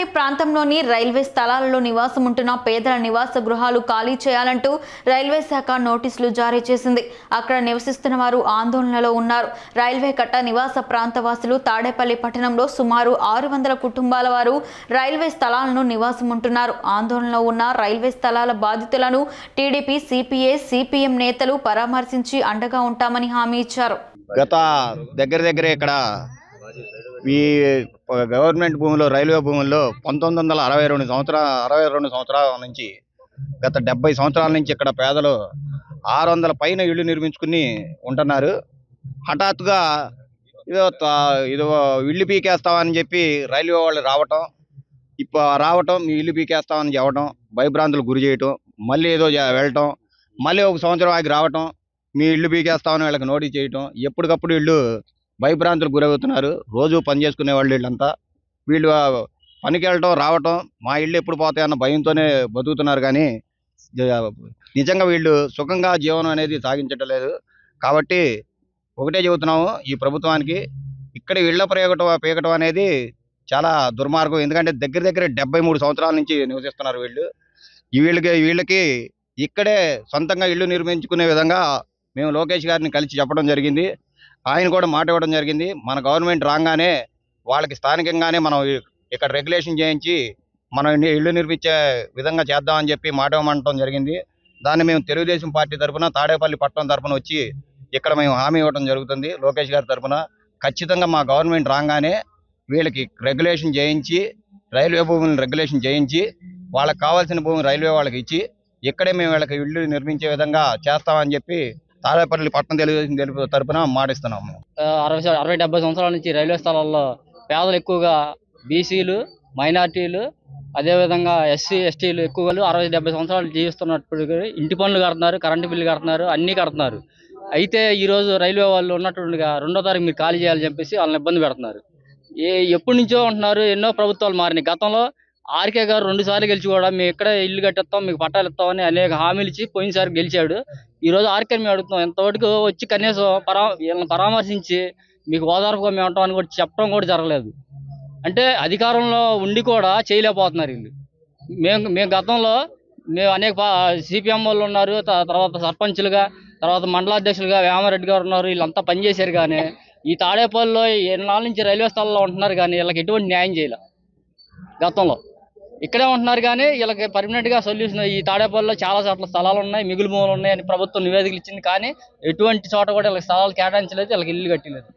తాడేపల్లి ప్రాంతంలోని రైల్వే స్థలాలలో నివాసం ఉంటున్న పేదల నివాస గృహాలు ఖాళీ చేయాలంటూ రైల్వే శాఖ నోటీసులు జారీ చేసింది. అక్కడ నివసిస్తున్న వారు ఆందోళనలో ఉన్నారు. రైల్వే కట్ట నివాస ప్రాంతవాసులు తాడేపల్లి పట్టణంలో సుమారు ఆరు వందల కుటుంబాల వారు రైల్వే స్థలాలను నివాసం ఉంటున్నారు. ఆందోళనలో ఉన్న రైల్వే స్థలాల బాధితులను టీడీపీ సిపిఐ సిపిఎం నేతలు పరామర్శించి అండగా ఉంటామని హామీ ఇచ్చారు. గత దగ్గర దగ్గర ఇక్కడ ఈ గవర్నమెంట్ భూముల్లో రైల్వే భూముల్లో పంతొమ్మిది వందల అరవై రెండు సంవత్సరాల అరవై రెండు సంవత్సరాల నుంచి గత డెబ్బై సంవత్సరాల నుంచి ఇక్కడ పేదలు ఆరు వందల పైన ఇళ్ళు నిర్మించుకుని ఉంటున్నారు. హఠాత్తుగా ఇదో ఇదో ఇల్లు పీకేస్తామని చెప్పి రైల్వే వాళ్ళు రావటం ఇప్పుడు రావటం మీ ఇల్లు పీకేస్తామని చెప్పడం భయభ్రాంతులు గురి చేయటం మళ్ళీ ఏదో వెళ్ళటం మళ్ళీ ఒక సంవత్సరం ఆగి రావటం మీ ఇల్లు పీకేస్తామని వీళ్ళకి నోటీస్ చేయటం ఎప్పటికప్పుడు ఇల్లు భయభ్రాంతులకు గురవుతున్నారు. రోజు పని చేసుకునే వాళ్ళు వీళ్ళంతా. వీళ్ళు పనికి వెళ్ళటం రావటం మా ఇల్లు ఎప్పుడు పోతాయన్న భయంతోనే బతుకుతున్నారు కానీ నిజంగా వీళ్ళు సుఖంగా జీవనం అనేది సాగించటం లేదు కాబట్టి ఒకటే చెబుతున్నాము ఈ ప్రభుత్వానికి ఇక్కడ ఇళ్ళ ప్రయోగటం పీకటం అనేది చాలా దుర్మార్గం. ఎందుకంటే దగ్గర దగ్గర డెబ్బై మూడు సంవత్సరాల నుంచి నివసిస్తున్నారు వీళ్ళు. ఈ వీళ్ళకి వీళ్ళకి ఇక్కడే సొంతంగా ఇల్లు నిర్మించుకునే విధంగా మేము లోకేష్ గారిని కలిసి చెప్పడం జరిగింది. ఆయన కూడా మాట ఇవ్వడం జరిగింది. మన గవర్నమెంట్ రాగానే వాళ్ళకి స్థానికంగానే మనం ఇక్కడ రెగ్యులేషన్ చేయించి మనం ఇల్లు నిర్మించే విధంగా చేద్దామని చెప్పి మాట ఇవ్వమంటం జరిగింది. దాన్ని మేము తెలుగుదేశం పార్టీ తరఫున తాడేపల్లి పట్టణం తరఫున వచ్చి ఇక్కడ మేము హామీ ఇవ్వడం జరుగుతుంది లోకేష్ గారి తరఫున ఖచ్చితంగా మా గవర్నమెంట్ రాగానే వీళ్ళకి రెగ్యులేషన్ చేయించి రైల్వే భూములను రెగ్యులేషన్ చేయించి వాళ్ళకి కావాల్సిన భూమి రైల్వే వాళ్ళకి ఇచ్చి ఇక్కడే మేము వీళ్ళకి ఇల్లు నిర్మించే విధంగా చేస్తామని చెప్పి తాడేపల్లి పట్టణం తెలుగుదేశం తెలుపు తరపున మాటిస్తున్నాము. అరవై అరవై డెబ్బై సంవత్సరాల నుంచి రైల్వే స్థలాల్లో పేదలు ఎక్కువగా బీసీలు మైనార్టీలు అదేవిధంగా ఎస్సీ ఎస్టీలు ఎక్కువగా అరవై డెబ్బై సంవత్సరాలు జీవిస్తున్నప్పుడు ఇంటి పనులు కడుతున్నారు కరెంటు బిల్లు కడుతున్నారు అన్నీ కడుతున్నారు. అయితే ఈరోజు రైల్వే వాళ్ళు ఉన్నట్టుగా రెండో తారీఖు మీరు ఖాళీ చేయాలని చెప్పేసి వాళ్ళని ఇబ్బంది పెడుతున్నారు. ఏ ఎప్పటి నుంచో ఉంటున్నారు ఎన్నో ప్రభుత్వాలు మారినాయి. గతంలో ఆర్కే గారు రెండు సార్లు గెలిచి కూడా మేము ఇక్కడే ఇల్లు కట్టిస్తాం మీకు పట్టాలు ఇస్తామని అనేక హామీలు ఇచ్చి పోయినసారి గెలిచాడు. ఈ రోజు ఆర్కే మేము అడుగుతున్నాం ఇంతవరకు వచ్చి కనీసం పరా వీళ్ళని పరామర్శించి మీకు ఓదార్పుగా మేము ఉంటామని కూడా చెప్పడం కూడా జరగలేదు. అంటే అధికారంలో ఉండి కూడా చేయలేకపోతున్నారు వీళ్ళు. మేము మేము గతంలో మేము అనేక సిపిఎం వాళ్ళు ఉన్నారు త- తర్వాత సర్పంచులుగా తర్వాత మండలాధ్యక్షులుగా వేమారెడ్డి గారు ఉన్నారు వీళ్ళంతా పనిచేశారు కానీ ఈ తాడేపల్లిలో ఎన్నాళ్ళ నుంచి రైల్వే స్థలంలో ఉంటున్నారు కానీ వీళ్ళకి ఎటువంటి న్యాయం చేయలే గతంలో. ఇక్కడే ఉంటున్నారు కానీ వీళ్ళకి పర్మనెంట్గా సొల్యూషన్ ఈ తాడేపల్లిలో చాలా చోట్ల స్థలాలు ఉన్నాయి మిగులు మూలు ఉన్నాయి అని ప్రభుత్వం నివేదికలు ఇచ్చింది కానీ ఎటువంటి చోట కూడా వీళ్ళకి స్థలాలు కేటాయించలేదు వీళ్ళకి ఇల్లు కట్టలేదు.